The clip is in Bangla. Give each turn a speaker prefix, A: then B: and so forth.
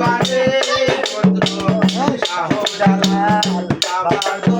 A: বাড়ে বন্ধু শাহ জালাল বাবা